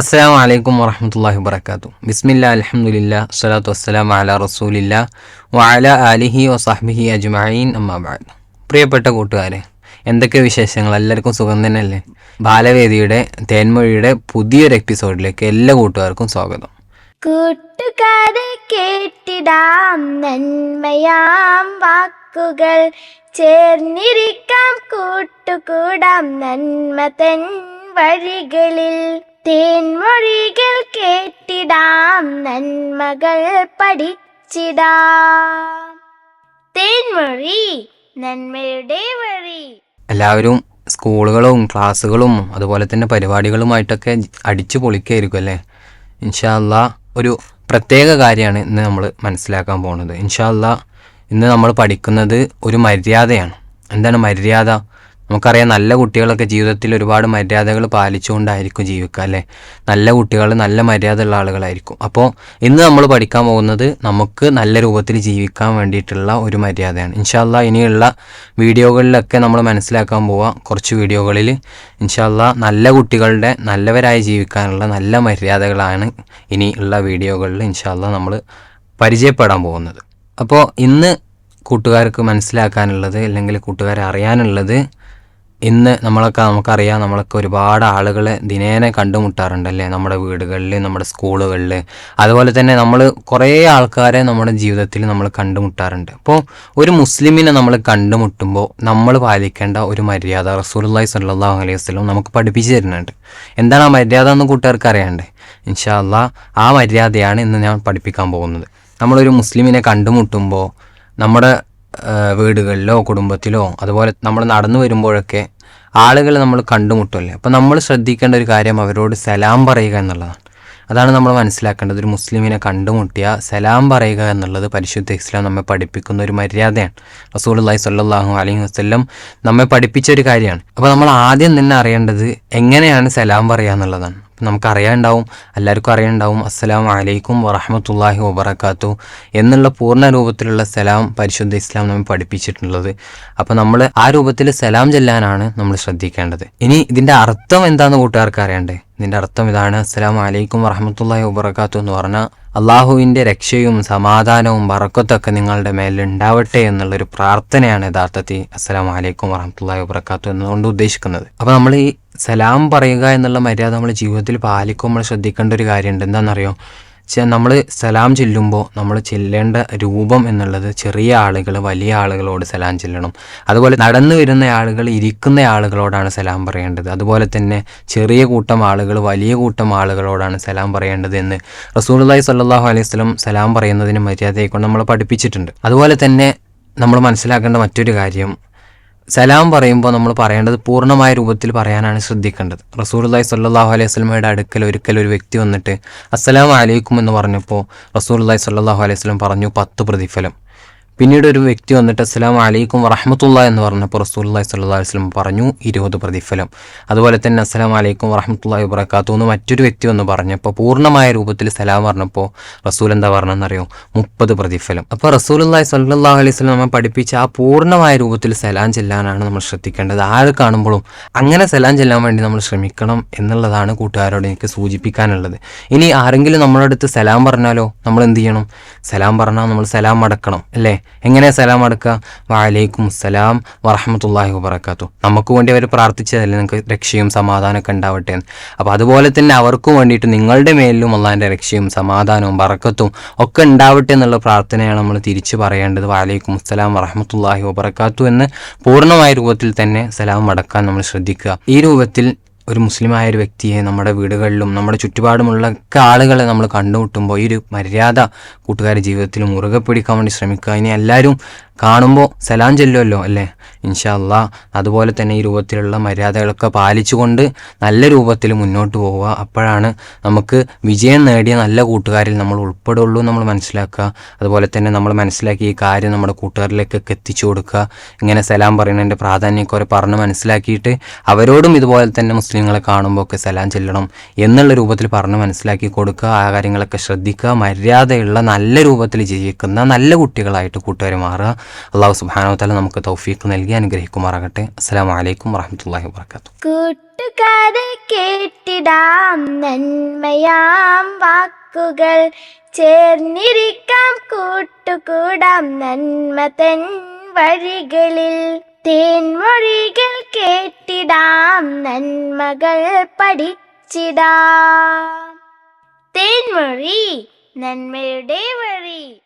അസ്സാം വലൈക്കും വറഹമത്തല്ലാഹി വബർക്കാത്തു ബിസ്മില്ല അലഹമുല്ല സ്വലാത്തു വസ്സലാം അല റസൂലില്ല വഅല ആലിഹി വസാഹ്ബിഹി അജ്മഈൻ അമ്മാബാദ് പ്രിയപ്പെട്ട കൂട്ടുകാരെ എന്തൊക്കെ വിശേഷങ്ങൾ? എല്ലാവർക്കും സുഖം തന്നെയല്ലേ? ബാലവേദിയുടെ തേന്മൊഴിയുടെ പുതിയൊരു എപ്പിസോഡിലേക്ക് എല്ലാ കൂട്ടുകാർക്കും സ്വാഗതം. കൂട്ടുകാരെ കേട്ടിടാം നന്മയാം വാക്കുകൾ. ചേർന്നിരിക്കാം കൂട്ടുകൂടാം നന്മ തൻ വഴികളിൽ തേൻമൊഴികൾ കേട്ടിടാം നന്മകൾ പഠിച്ചിടാം. തേൻമൊഴി നന്മയുടെ വഴി. എല്ലാവരും സ്കൂളുകളും ക്ലാസ്സുകളും അതുപോലെ തന്നെ പരിപാടികളുമായിട്ടൊക്കെ അടിച്ചു പൊളിക്കായിരിക്കും അല്ലേ? ഇൻഷാല്ല ഒരു പ്രത്യേക കാര്യമാണ് ഇന്ന് നമ്മൾ മനസ്സിലാക്കാൻ പോകുന്നത്. ഇൻഷാല്ല ഇന്ന് നമ്മൾ പഠിക്കുന്നത് ഒരു മര്യാദയാണ്. എന്താണ് മര്യാദ? നമുക്കറിയാം നല്ല കുട്ടികളൊക്കെ ജീവിതത്തിൽ ഒരുപാട് മര്യാദകൾ പാലിച്ചുകൊണ്ടായിരിക്കും ജീവിക്കുക അല്ലേ? നല്ല കുട്ടികൾ നല്ല മര്യാദ ഉള്ള ആളുകളായിരിക്കും. അപ്പോൾ ഇന്ന് നമ്മൾ പഠിക്കാൻ പോകുന്നത് നമുക്ക് നല്ല രൂപത്തിൽ ജീവിക്കാൻ വേണ്ടിയിട്ടുള്ള ഒരു മര്യാദയാണ്. ഇൻഷാല്ല ഇനിയുള്ള വീഡിയോകളിലൊക്കെ നമ്മൾ മനസ്സിലാക്കാൻ പോവാം. കുറച്ച് വീഡിയോകളിൽ ഇൻഷാല്ല നല്ല കുട്ടികളുടെ നല്ലവരായി ജീവിക്കാനുള്ള നല്ല മര്യാദകളാണ് ഇനി ഉള്ള വീഡിയോകളിൽ ഇൻഷാല്ല നമ്മൾ പരിചയപ്പെടാൻ പോകുന്നത്. അപ്പോൾ ഇന്ന് കൂട്ടുകാർക്ക് മനസ്സിലാക്കാനുള്ളത് അല്ലെങ്കിൽ കൂട്ടുകാരെ അറിയാനുള്ളത് ഇന്ന് നമ്മളൊക്കെ നമുക്കറിയാം നമ്മളൊക്കെ ഒരുപാട് ആളുകളെ ദിനേന കണ്ടുമുട്ടാറുണ്ടല്ലേ? നമ്മുടെ വീടുകളിൽ നമ്മുടെ സ്കൂളുകളിൽ അതുപോലെ തന്നെ നമ്മൾ കുറേ ആൾക്കാരെ നമ്മുടെ ജീവിതത്തിൽ നമ്മൾ കണ്ടുമുട്ടാറുണ്ട്. അപ്പോൾ ഒരു മുസ്ലിമിനെ നമ്മൾ കണ്ടുമുട്ടുമ്പോൾ നമ്മൾ പാലിക്കേണ്ട ഒരു മര്യാദ റസൂലുള്ളാഹി സ്വല്ലല്ലാഹു അലൈഹി വസല്ലം നമുക്ക് പഠിപ്പിച്ചു തരുന്നുണ്ട്. എന്താണ് ആ മര്യാദ എന്ന് കൂട്ടുകാർക്ക് അറിയണ്ടേ? ഇൻഷാല്ല ആ മര്യാദയാണ് ഇന്ന് ഞാൻ പഠിപ്പിക്കാൻ പോകുന്നത്. നമ്മളൊരു മുസ്ലിമിനെ കണ്ടുമുട്ടുമ്പോൾ നമ്മുടെ വീടുകളിലോ കുടുംബത്തിലോ അതുപോലെ നമ്മൾ നടന്നു വരുമ്പോഴൊക്കെ ആളുകൾ നമ്മൾ കണ്ടുമുട്ടുമല്ലേ അപ്പോൾ നമ്മൾ ശ്രദ്ധിക്കേണ്ട ഒരു കാര്യം അവരോട് സലാം പറയുക എന്നുള്ളതാണ്. അതാണ് നമ്മൾ മനസ്സിലാക്കേണ്ടത്. ഒരു മുസ്ലിമിനെ കണ്ടുമുട്ടിയ സലാം പറയുക എന്നുള്ളത് പരിശുദ്ധ ഇസ്ലാം നമ്മെ പഠിപ്പിക്കുന്ന ഒരു മര്യാദയാണ്. റസൂലുള്ളാഹി സ്വല്ലല്ലാഹു അലൈഹി വസല്ലം നമ്മെ പഠിപ്പിച്ച ഒരു കാര്യമാണ്. അപ്പോൾ നമ്മൾ ആദ്യം തന്നെ അറിയേണ്ടത് എങ്ങനെയാണ് സലാം പറയുക എന്നുള്ളതാണ്. നമുക്കറിയാനുണ്ടാവും എല്ലാവർക്കും അറിയാനുണ്ടാവും. അസ്സലാം വലൈക്കും വറഹമത്തല്ലാഹി വബർക്കാത്തു എന്നുള്ള പൂർണ രൂപത്തിലുള്ള സലാം പരിശുദ്ധ ഇസ്ലാം നമ്മൾ പഠിപ്പിച്ചിട്ടുള്ളത്. അപ്പോൾ നമ്മൾ ആ രൂപത്തിൽ സലാം ചെല്ലാനാണ് നമ്മൾ ശ്രദ്ധിക്കേണ്ടത്. ഇനി ഇതിന്റെ അർത്ഥം എന്താണെന്ന് കൂട്ടുകാർക്ക് അറിയണ്ടേ? ഇതിന്റെ അർത്ഥം ഇതാണ് അസ്സലാം വലൈക്കും വറഹമത്തല്ലാഹി വബർക്കാത്തു എന്ന് പറഞ്ഞാൽ അള്ളാഹുവിന്റെ രക്ഷയും സമാധാനവും വറക്കത്തൊക്കെ നിങ്ങളുടെ മേലിൽ ഉണ്ടാവട്ടെ എന്നുള്ളൊരു പ്രാർത്ഥനയാണ് യഥാർത്ഥത്തിൽ അസ്സലാം വലൈക്കും വറഹമത്തല്ലാഹി വബർക്കാത്തു എന്നുകൊണ്ട് ഉദ്ദേശിക്കുന്നത്. അപ്പോൾ നമ്മൾ ഈ സലാം പറയുക എന്നുള്ള മര്യാദ നമ്മൾ ജീവിതത്തിൽ പാലിക്കുമ്പോൾ നമ്മൾ ശ്രദ്ധിക്കേണ്ട ഒരു കാര്യമുണ്ട്. എന്താണെന്നറിയോ? നമ്മൾ സലാം ചെല്ലുമ്പോൾ നമ്മൾ ചെല്ലേണ്ട രൂപം എന്നുള്ളത് ചെറിയ ആളുകൾ വലിയ ആളുകളോട് സലാം ചെല്ലണം. അതുപോലെ നടന്നു വരുന്ന ആളുകൾ ഇരിക്കുന്ന ആളുകളോടാണ് സലാം പറയേണ്ടത്. അതുപോലെ തന്നെ ചെറിയ കൂട്ടം ആളുകൾ വലിയ കൂട്ടം ആളുകളോടാണ് സലാം പറയേണ്ടത് എന്ന് റസൂലുള്ളാഹി സ്വല്ലല്ലാഹു അലൈഹി വസല്ലം സലാം പറയുന്നതിന് മര്യാദയെക്കൊണ്ട് നമ്മൾ പഠിപ്പിച്ചിട്ടുണ്ട്. അതുപോലെ തന്നെ നമ്മൾ മനസ്സിലാക്കേണ്ട മറ്റൊരു കാര്യം സലാം പറയുമ്പോൾ നമ്മൾ പറയേണ്ടത് പൂർണമായ രൂപത്തിൽ പറയാനാണ് ശ്രദ്ധിക്കേണ്ടത്. റസൂലുള്ളാഹി സല്ലാഹു അലൈഹി വസല്ലമയുടെ അടുക്കൽ ഒരിക്കൽ ഒരു വ്യക്തി വന്നിട്ട് അസ്സലാം അലൈക്കും എന്ന് പറഞ്ഞപ്പോൾ റസൂലുള്ളാഹി സല്ലാഹു അലൈഹി വസല്ലം പറഞ്ഞു പത്ത് പ്രതിഫലം. പിന്നീട് ഒരു വ്യക്തി വന്നിട്ട് അസ്സലാം അലൈക്കും വറഹമത്തുള്ള എന്ന് പറഞ്ഞപ്പോൾ റസൂലുള്ളാഹി സല്ലാ വസ്ലം പറഞ്ഞു ഇരുപത് പ്രതിഫലം. അതുപോലെ തന്നെ അസ്സലാമു അലൈക്കും വറഹമത്തുള്ളാഹി ഇബ്രക്കാത്തു എന്ന് മറ്റൊരു വ്യക്തി വന്ന് പറഞ്ഞപ്പോൾ പൂർണമായ രൂപത്തിൽ സലാം പറഞ്ഞപ്പോൾ റസൂൽ എന്താ പറഞ്ഞെന്നറിയോ മുപ്പത് പ്രതിഫലം. അപ്പോൾ റസൂലുള്ളാഹി സല്ലാ അലൈഹി വസല്ലം നമ്മൾ പഠിപ്പിച്ച ആ പൂർണമായ രൂപത്തിൽ സലാം ചെല്ലാനാണ് നമ്മൾ ശ്രദ്ധിക്കേണ്ടത്. ആര് കാണുമ്പോഴും അങ്ങനെ സലാം ചെല്ലാൻ വേണ്ടി നമ്മൾ ശ്രമിക്കണം എന്നുള്ളതാണ് കൂട്ടുകാരോട് എനിക്ക് സൂചിപ്പിക്കാനുള്ളത്. ഇനി ആരെങ്കിലും നമ്മളടുത്ത് സലാം പറഞ്ഞാലോ? നമ്മൾ എന്ത് ചെയ്യണം? സലാം പറഞ്ഞാൽ നമ്മൾ സലാം മടക്കണം അല്ലേ? എങ്ങനെ സലാം അടക്കുക? വാലേക്കും സലാം വറഹമത്തല്ലാഹി വബർക്കാത്തു നമുക്ക് വേണ്ടി അവർ പ്രാർത്ഥിച്ചതല്ലേ നിങ്ങൾക്ക് രക്ഷയും സമാധാനമൊക്കെ ഉണ്ടാവട്ടെ അപ്പോൾ അതുപോലെ തന്നെ അവർക്കും വേണ്ടിയിട്ട് നിങ്ങളുടെ മേലിലും അള്ളാഹിന്റെ രക്ഷയും സമാധാനവും വറക്കത്തും ഒക്കെ ഉണ്ടാവട്ടെ എന്നുള്ള പ്രാർത്ഥനയാണ് നമ്മൾ തിരിച്ചു പറയേണ്ടത്. വാലേക്കും സലാം വറഹമത്തല്ലാഹി വബർക്കാത്തു എന്ന് പൂർണമായ രൂപത്തിൽ തന്നെ സലാം അടക്കാൻ നമ്മൾ ശ്രദ്ധിക്കുക. ഈ രൂപത്തിൽ ഒരു മുസ്ലിമായ ഒരു വ്യക്തിയെ നമ്മുടെ വീടുകളിലും നമ്മുടെ ചുറ്റുപാടുമുള്ള ഒക്കെ ആളുകളെ നമ്മൾ കണ്ടുമുട്ടുമ്പോൾ ഈ ഒരു മര്യാദ കൂട്ടുകാരുടെ ജീവിതത്തിൽ മുറുകെ പിടിക്കാൻ വേണ്ടി ശ്രമിക്കുക. ഇനി എല്ലാവരും കാണുമ്പോൾ സലാം ചെല്ലുമല്ലോ അല്ലേ? ഇൻഷാ അല്ലാ അതുപോലെ തന്നെ ഈ രൂപത്തിലുള്ള മര്യാദകളൊക്കെ പാലിച്ചുകൊണ്ട് നല്ല രൂപത്തിൽ മുന്നോട്ട് പോവുക. അപ്പോഴാണ് നമുക്ക് വിജയം നേടിയ നല്ല കൂട്ടുകാരിൽ നമ്മൾ ഉൾപ്പെടുള്ളൂ നമ്മൾ മനസ്സിലാക്കുക. അതുപോലെ തന്നെ നമ്മൾ മനസ്സിലാക്കി ഈ കാര്യം നമ്മുടെ കൂട്ടുകാരിലേക്കൊക്കെ എത്തിച്ചു കൊടുക്കുക. ഇങ്ങനെ സലാം പറയുന്നതിന്റെ പ്രാധാന്യമൊക്കെ പറഞ്ഞ് മനസ്സിലാക്കിയിട്ട് അവരോടും ഇതുപോലെ തന്നെ മുസ്ലിങ്ങളെ കാണുമ്പോൾ ഒക്കെ സലാം ചെല്ലണം എന്നുള്ള രൂപത്തിൽ പറഞ്ഞ് മനസ്സിലാക്കി കൊടുക്കുക. ആ കാര്യങ്ങളൊക്കെ ശ്രദ്ധിക്കുക. മര്യാദയുള്ള നല്ല രൂപത്തിൽ ജീവിക്കുന്ന നല്ല കുട്ടികളായിട്ട് കൂട്ടുകാർ മാറുക. അള്ളാഹു സുബ്ഹാനഹു തല നമുക്ക് തൗഫീഖ് നൽകി അനുഗ്രഹിക്കുമാറാകട്ടെ. വബറകാതുഹു. കൂട്ടുകാരെ കേട്ടിടാം നന്മയാം വാക്കുകൾ. ചേർന്നിരിക്കാം കൂട്ടുകൂടാം നന്മ തൻ വഴികളിൽ. തേൻമൊഴികൾ കേട്ടിടാം നന്മകൾ പഠിച്ചിടാം. തേൻമൊഴി നന്മയുടെ വഴി.